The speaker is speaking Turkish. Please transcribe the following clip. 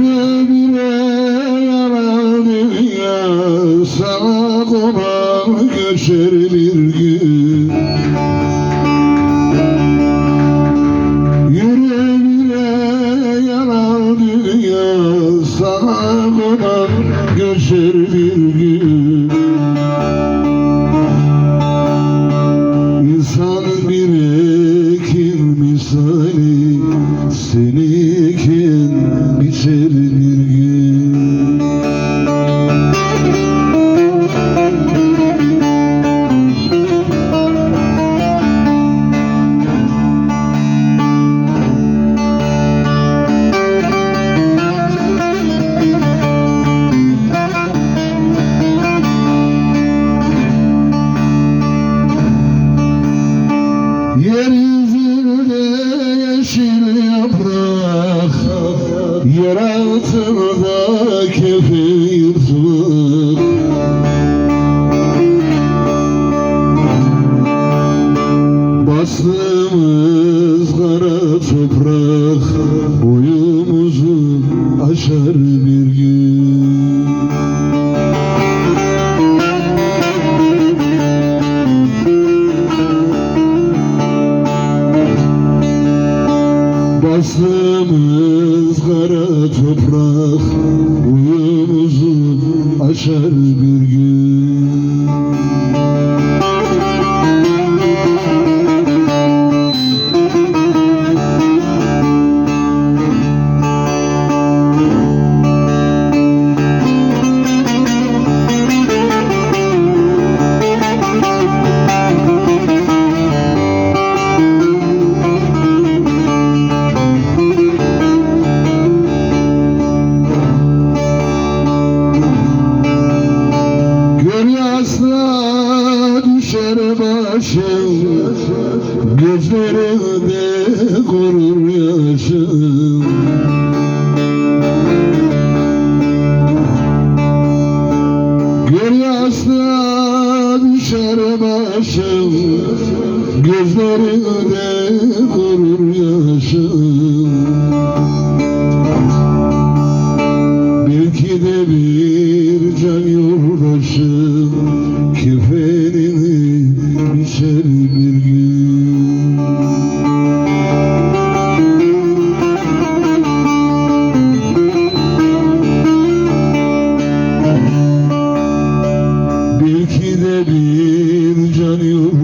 bile yalan dünya Sana konar göçer bir gün. Yürü bile yalan dünya Sana konar göçer bir gün biçer bir gün Yeryüzünde Yer altında kefi yırtılık Bastığımız kara toprak Boyumuzu aşar bir gün. Bastığımız kara toprak Uyumuzu aşar bir gün başım Gözlerinde kurur yaşım. Göl yasla düşer başım. Gözlerinde kurur yaşım you